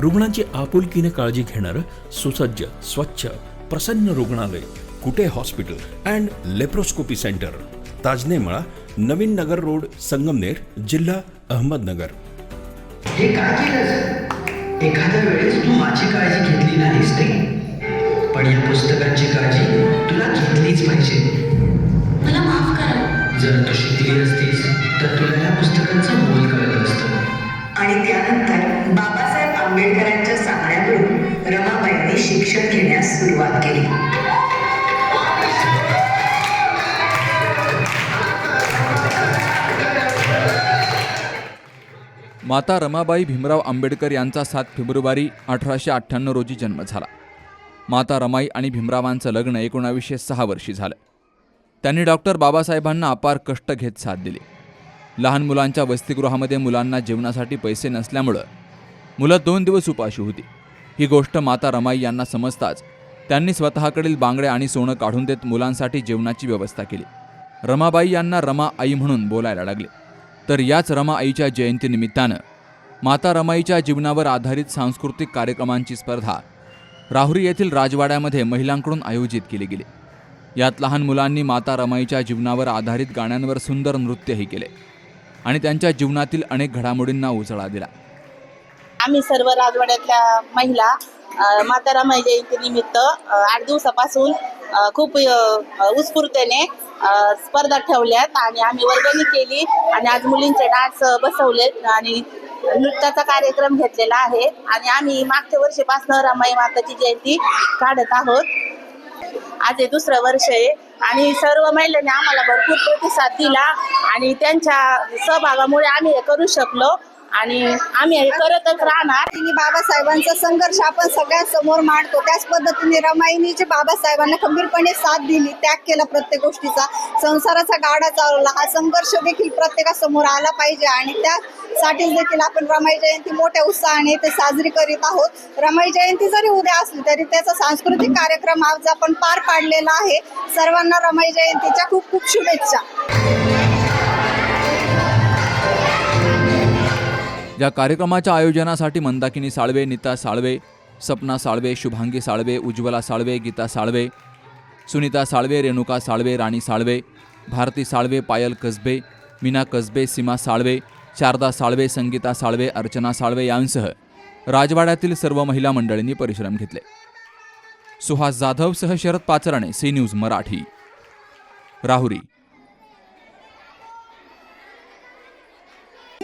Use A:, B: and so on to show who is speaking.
A: रुग्णांची आपुलकीने काळजी घेणारं सुसज्ज स्वच्छ प्रसन्न रुग्णालय Kute hospital and laparoscopy centre. Tajne Mala Navin Nagar road Sangamner जिल्हा अहमदनगर.
B: हे काय केलंस एखाद्या वेळेस तू माझी काळजी घेतली नाहीस ते पण या पुस्तकांची काळजी तुला घेतलीच पाहिजे.
C: मला माफ करा.
B: जर तू शिकली असतीस तर तुला या पुस्तकांचं मोल कळलं असतं.
D: आणि त्यानंतर बाबासाहेब आंबेडकरांच्या सांगण्यावरून रमाबाईंनी शिक्षण घेण्यास सुरुवात केली.
E: माता रमाबाई भीमराव आंबेडकर यांचा सात फेब्रुवारी अठराशे अठ्ठ्याण्णव रोजी जन्म झाला. माता रमाई आणि भीमरावांचं लग्न एकोणावीसशे सहा वर्षी झालं. त्यांनी डॉक्टर बाबासाहेबांना अपार कष्ट घेत साथ दिली. लहान मुलांच्या वसतिगृहामध्ये मुलांना जेवणासाठी पैसे नसल्यामुळं मुलं दोन दिवस उपाशी होती. ही गोष्ट माता रमाई यांना समजताच त्यांनी स्वतःकडील बांगड्या आणि सोनं काढून देत मुलांसाठी जेवणाची व्यवस्था केली. रमाबाई यांना रमा आई म्हणून बोलायला लागले. तर याच रमा आईच्या जयंतीनिमित्तानं माता रमाईच्या जीवनावर आधारित सांस्कृतिक कार्यक्रमांची स्पर्धा राहुरी येथील राजवाड्यामध्ये महिलांकडून आयोजित केली गेली. यात लहान मुलांनी माता रमाईच्या जीवनावर आधारित गाण्यांवर सुंदर नृत्यही केले आणि त्यांच्या जीवनातील अनेक घडामोडींना उजळा दिला.
F: आम्ही सर्व राजवाड्यातल्या महिला माता रमाई जयंतीनिमित्त आठ दिवसापासून खूप अ, उत्स्फूर्तेने स्पर्धा ठेवल्यात आणि आम्ही वर्गणी केली आणि आज मुलींचे डान्स बसवलेत आणि नृत्याचा कार्यक्रम घेतलेला आहे आणि आम्ही मागच्या वर्षीपासून रमाई माताची जयंती काढत आहोत. आज हे दुसरं वर्ष आहे आणि सर्व महिलांनी आम्हाला भरपूर प्रतिसाद दिला आणि त्यांच्या सहभागामुळे आम्ही हे करू शकलो. आणि आम्ही हे करतच राहणार.
G: तिने बाबासाहेबांचा संघर्ष आपण सगळ्यांसमोर मांडतो. त्याच पद्धतीने रमाईनीचे बाबासाहेबांना खंबीरपणे साथ दिली त्याग केला प्रत्येक गोष्टीचा. संसाराचा गाडा चालवला. हा संघर्ष देखील प्रत्येकासमोर आला पाहिजे आणि त्यासाठीच देखील आपण रमाई जयंती मोठ्या उत्साहाने ते साजरी करीत आहोत. रमाई जयंती जरी उद्या असली तरी त्याचा सांस्कृतिक कार्यक्रम आज आपण पार पाडलेला आहे. सर्वांना रमाई जयंतीच्या खूप खूप शुभेच्छा.
E: या कार्यक्रमाच्या आयोजनासाठी मंदाकिनी साळवे नीता साळवे सपना साळवे शुभांगी साळवे उज्ज्वला साळवे गीता साळवे सुनीता साळवे रेणुका साळवे राणी साळवे भारती साळवे पायल कसबे मीना कसबे सीमा साळवे शारदा साळवे संगीता साळवे अर्चना साळवे यांसह राजवाड्यातील सर्व महिला मंडळींनी परिश्रम घेतले. सुहास जाधवसह शरद पाचराणे सी न्यूज मराठी. राहुरी.